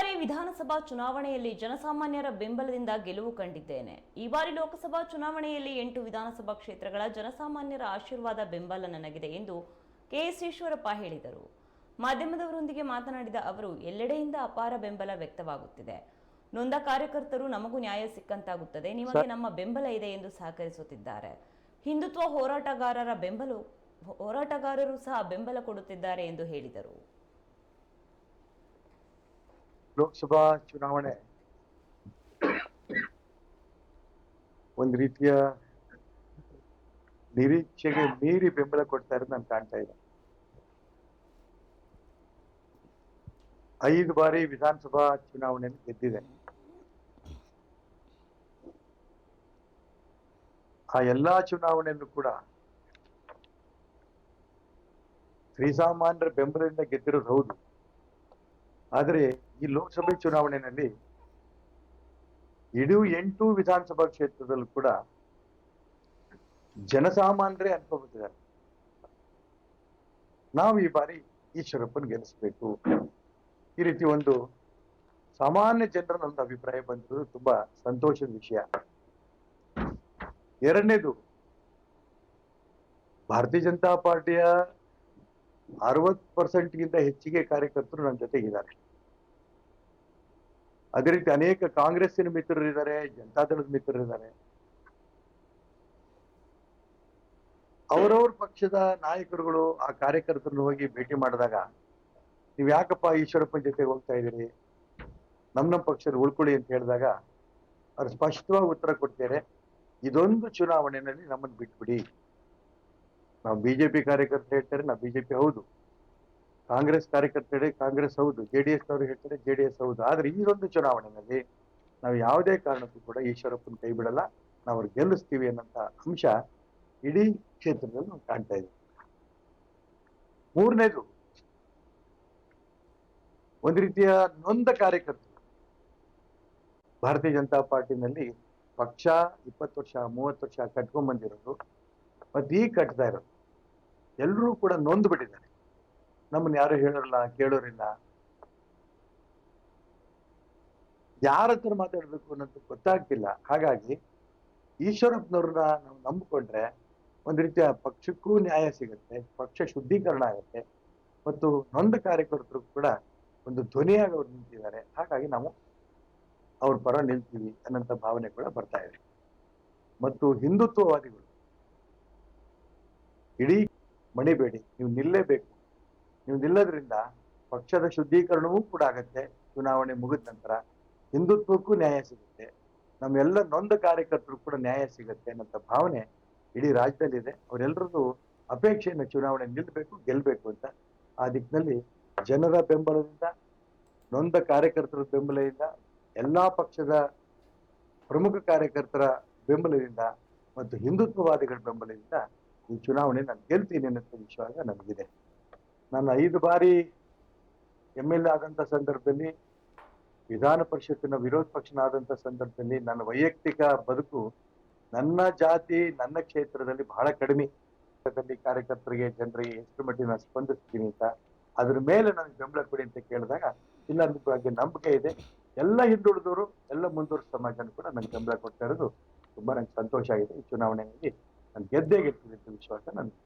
ಬಾರಿ ವಿಧಾನಸಭಾ ಚುನಾವಣೆಯಲ್ಲಿ ಜನಸಾಮಾನ್ಯರ ಬೆಂಬಲದಿಂದ ಗೆಲುವು ಕಂಡಿದ್ದೇನೆ. ಈ ಬಾರಿ ಲೋಕಸಭಾ ಚುನಾವಣೆಯಲ್ಲಿ ಎಂಟು ವಿಧಾನಸಭಾ ಕ್ಷೇತ್ರಗಳ ಜನಸಾಮಾನ್ಯರ ಆಶೀರ್ವಾದ ಬೆಂಬಲ ನನಗಿದೆ ಎಂದು ಕೆಎಸ್ ಈಶ್ವರಪ್ಪ ಹೇಳಿದರು. ಮಾಧ್ಯಮದವರೊಂದಿಗೆ ಮಾತನಾಡಿದ ಅವರು ಎಲ್ಲೆಡೆಯಿಂದ ಅಪಾರ ಬೆಂಬಲ ವ್ಯಕ್ತವಾಗುತ್ತಿದೆ. ನೊಂದ ಕಾರ್ಯಕರ್ತರು ನಮಗೂ ನ್ಯಾಯ ಸಿಕ್ಕಂತಾಗುತ್ತದೆ. ನಿಮಗೆ ನಮ್ಮ ಬೆಂಬಲ ಇದೆ ಎಂದು ಸಹಕರಿಸುತ್ತಿದ್ದಾರೆ. ಹಿಂದುತ್ವ ಹೋರಾಟಗಾರರ ಬೆಂಬಲ ಹೋರಾಟಗಾರರು ಸಹ ಬೆಂಬಲ ಕೊಡುತ್ತಿದ್ದಾರೆ ಎಂದು ಹೇಳಿದರು. ಲೋಕಸಭಾ ಚುನಾವಣೆ. ಒಂದು ರೀತಿಯ ನಿರೀಕ್ಷೆಗೆ ಮೀರಿ ಬೆಂಬಲ ಕೊಡ್ತಾ ಇರೋದು ನಾನು ಕಾಣ್ತಾ ಇದೆ. ಐದು ಬಾರಿ ವಿಧಾನಸಭಾ ಚುನಾವಣೆಯನ್ನು ಗೆದ್ದಿದೆ. ಆ ಎಲ್ಲಾ ಚುನಾವಣೆಯಲ್ಲೂ ಕೂಡ ಶ್ರೀಸಾಮಾನ್ಯರ ಬೆಂಬಲದಿಂದ ಗೆದ್ದಿರೋದು ಹೌದು. ಆದರೆ ಈ ಲೋಕಸಭೆ ಚುನಾವಣೆಯಲ್ಲಿ ಇಡೀ ಎಂಟು ವಿಧಾನಸಭಾ ಕ್ಷೇತ್ರದಲ್ಲೂ ಕೂಡ ಜನಸಾಮಾನ್ಯರೇ ಅನ್ಕೋಬಿಟ್ಟಿದ್ದಾರೆ ನಾವು ಈ ಬಾರಿ ಈಶ್ವರಪ್ಪನ ಗೆಲ್ಲಿಸ್ಬೇಕು. ಈ ರೀತಿ ಒಂದು ಸಾಮಾನ್ಯ ಜನರ ಒಂದು ಅಭಿಪ್ರಾಯ ಬಂದಿರೋದು ತುಂಬಾ ಸಂತೋಷದ ವಿಷಯ. ಎರಡನೇದು, ಭಾರತೀಯ ಜನತಾ ಪಾರ್ಟಿಯ ಅರವತ್ತು ಪರ್ಸೆಂಟ್ಗಿಂತ ಹೆಚ್ಚಿಗೆ ಕಾರ್ಯಕರ್ತರು ನನ್ನ ಜೊತೆಗಿದ್ದಾರೆ. ಅದೇ ರೀತಿ ಅನೇಕ ಕಾಂಗ್ರೆಸ್ಸಿನ ಮಿತ್ರರಿದ್ದಾರೆ ಜನತಾದಳದ ಮಿತ್ರರಿದ್ದಾರೆ. ಅವರವ್ರ ಪಕ್ಷದ ನಾಯಕರುಗಳು ಆ ಕಾರ್ಯಕರ್ತರನ್ನು ಹೋಗಿ ಭೇಟಿ ಮಾಡಿದಾಗ, ನೀವ್ ಯಾಕಪ್ಪ ಈಶ್ವರಪ್ಪನ ಜೊತೆ ಹೋಗ್ತಾ ಇದ್ದೀರಿ? ನಮ್ಮ ನಮ್ಮ ಪಕ್ಷದ ಉಳ್ಕೊಳ್ಳಿ ಅಂತ ಹೇಳಿದಾಗ, ಅವ್ರು ಸ್ಪಷ್ಟವಾಗಿ ಉತ್ತರ ಕೊಡ್ತಾರೆ ಇದೊಂದು ಚುನಾವಣೆಯಲ್ಲಿ ನಮ್ಮನ್ನು ಬಿಟ್ಬಿಡಿ. ನಾವು ಬಿಜೆಪಿ ಕಾರ್ಯಕರ್ತರು ಹೇಳ್ತಾರೆ, ನಾವು ಬಿಜೆಪಿ ಹೌದು. ಕಾಂಗ್ರೆಸ್ ಕಾರ್ಯಕರ್ತ ಹೇಳಿ ಕಾಂಗ್ರೆಸ್ ಹೌದು, ಜೆ ಡಿ ಎಸ್ ಅವರು ಹೇಳ್ತಾರೆ ಜೆ ಡಿ ಎಸ್ ಹೌದು. ಆದ್ರೆ ಈ ಒಂದು ಚುನಾವಣೆಯಲ್ಲಿ ನಾವು ಯಾವುದೇ ಕಾರಣಕ್ಕೂ ಕೂಡ ಈಶ್ವರಪ್ಪನ ಕೈ ಬಿಡಲ್ಲ. ನಾವು ಅವ್ರು ಗೆಲ್ಲಿಸ್ತೀವಿ ಅನ್ನೋಂಥ ಅಂಶ ಇಡೀ ಕ್ಷೇತ್ರದಲ್ಲಿ ನಾವು ಕಾಣ್ತಾ ಇದ್ದೀವಿ ಮೂರನೇದು, ಒಂದ್ ರೀತಿಯ ನೊಂದ ಕಾರ್ಯಕರ್ತರು. ಭಾರತೀಯ ಜನತಾ ಪಾರ್ಟಿನಲ್ಲಿ ಪಕ್ಷ ಇಪ್ಪತ್ತು ವರ್ಷ, ಮೂವತ್ತು ವರ್ಷ ಕಟ್ಕೊಂಡ್ ಬಂದಿರೋದು ಮತ್ತೆ ಈಗ ಕಟ್ತಾ ಇರೋದು ಎಲ್ಲರೂ ಕೂಡ ನೊಂದು ಬಿಟ್ಟಿದ್ದಾರೆ. ನಮ್ಮನ್ನ ಯಾರು ಹೇಳಿರಲ್ಲ, ಕೇಳೋರಿಲ್ಲ. ಯಾರ ಹತ್ರ ಮಾತಾಡ್ಬೇಕು ಅನ್ನೋದು ಗೊತ್ತಾಗ್ತಿಲ್ಲ. ಹಾಗಾಗಿ ಈಶ್ವರಪ್ಪನವ್ರನ್ನ ನಾವು ನಂಬಿಕೊಂಡ್ರೆ ಒಂದ್ ರೀತಿಯ ಪಕ್ಷಕ್ಕೂ ನ್ಯಾಯ ಸಿಗುತ್ತೆ, ಪಕ್ಷ ಶುದ್ಧೀಕರಣ ಆಗುತ್ತೆ ಮತ್ತು ನೊಂದ ಕಾರ್ಯಕರ್ತರು ಕೂಡ ಒಂದು ಧ್ವನಿಯಾಗಿ ಅವ್ರು ನಿಂತಿದ್ದಾರೆ. ಹಾಗಾಗಿ ನಾವು ಅವ್ರ ಪರ ನಿಲ್ತೀವಿ ಅನ್ನಂತ ಭಾವನೆ ಕೂಡ ಬರ್ತಾ ಇದೆ. ಮತ್ತು ಹಿಂದುತ್ವವಾದಿಗಳು, ಇಡೀ ಮಣಿಬೇಡಿ, ನೀವು ನಿಲ್ಲೇಬೇಕು. ನೀವು ನಿಲ್ಲೋದ್ರಿಂದ ಪಕ್ಷದ ಶುದ್ಧೀಕರಣವೂ ಕೂಡ ಆಗತ್ತೆ. ಚುನಾವಣೆ ಮುಗಿದ ನಂತರ ಹಿಂದುತ್ವಕ್ಕೂ ನ್ಯಾಯ ಸಿಗುತ್ತೆ. ನಮ್ಮೆಲ್ಲ ನೊಂದ ಕಾರ್ಯಕರ್ತರು ಕೂಡ ನ್ಯಾಯ ಸಿಗುತ್ತೆ ಅನ್ನೋಂಥ ಭಾವನೆ ಇಡೀ ರಾಜ್ಯದಲ್ಲಿದೆ. ಅವರೆಲ್ಲರದ್ದು ಅಪೇಕ್ಷೆಯನ್ನು ಚುನಾವಣೆ ನಿಲ್ಲಬೇಕು ಗೆಲ್ಲಬೇಕು ಅಂತ ಆ ದಿಕ್ಕಿನಲ್ಲಿ ಜನರ ಬೆಂಬಲದಿಂದ, ನೊಂದ ಕಾರ್ಯಕರ್ತರ ಬೆಂಬಲದಿಂದ, ಎಲ್ಲಾ ಪಕ್ಷದ ಪ್ರಮುಖ ಕಾರ್ಯಕರ್ತರ ಬೆಂಬಲದಿಂದ ಮತ್ತು ಹಿಂದುತ್ವವಾದಿಗಳ ಬೆಂಬಲದಿಂದ ಈ ಚುನಾವಣೆ ನಾನು ಗೆಲ್ತೀನಿ ಅನ್ನೋ ವಿಶ್ವಾಸ ನನಗಿದೆ. ನಾನು ಐದು ಬಾರಿ ಎಂ ಎಲ್ ಎ ಆದಂತ ಸಂದರ್ಭದಲ್ಲಿ, ವಿಧಾನ ಪರಿಷತ್ತಿನ ವಿರೋಧ ಪಕ್ಷನಾದಂತ ಸಂದರ್ಭದಲ್ಲಿ ನನ್ನ ವೈಯಕ್ತಿಕ ಬದುಕು ನನ್ನ ಜಾತಿ, ನನ್ನ ಕ್ಷೇತ್ರದಲ್ಲಿ ಬಹಳ ಕಡಿಮೆ ಕಾರ್ಯಕರ್ತರಿಗೆ ಜನರಿಗೆ ಎಷ್ಟು ಮಟ್ಟಿಗೆ ನಾನು ಸ್ಪಂದಿಸ್ತೀನಿ ಅಂತ ಅದ್ರ ಮೇಲೆ ನನಗೆ ಬೆಂಬಲ ಕೊಡಿ ಅಂತ ಕೇಳಿದಾಗ ಇಲ್ಲ ಬಗ್ಗೆ ನಂಬಿಕೆ ಇದೆ. ಎಲ್ಲ ಹಿಂದುಳಿದವರು, ಎಲ್ಲ ಮುಂದುವರೆದ ಸಮಾಜನೂ ಕೂಡ ನನಗೆ ಬೆಂಬಲ ಕೊಡ್ತಾ ಇರೋದು ತುಂಬಾ ನಂಗೆ ಸಂತೋಷ ಆಗಿದೆ. ಈ ಚುನಾವಣೆಯಲ್ಲಿ ನಾನು ಗೆದ್ದೇ ಗೆಲ್ತೀನಿ ಅಂತ ವಿಶ್ವಾಸ ನನಗೆ.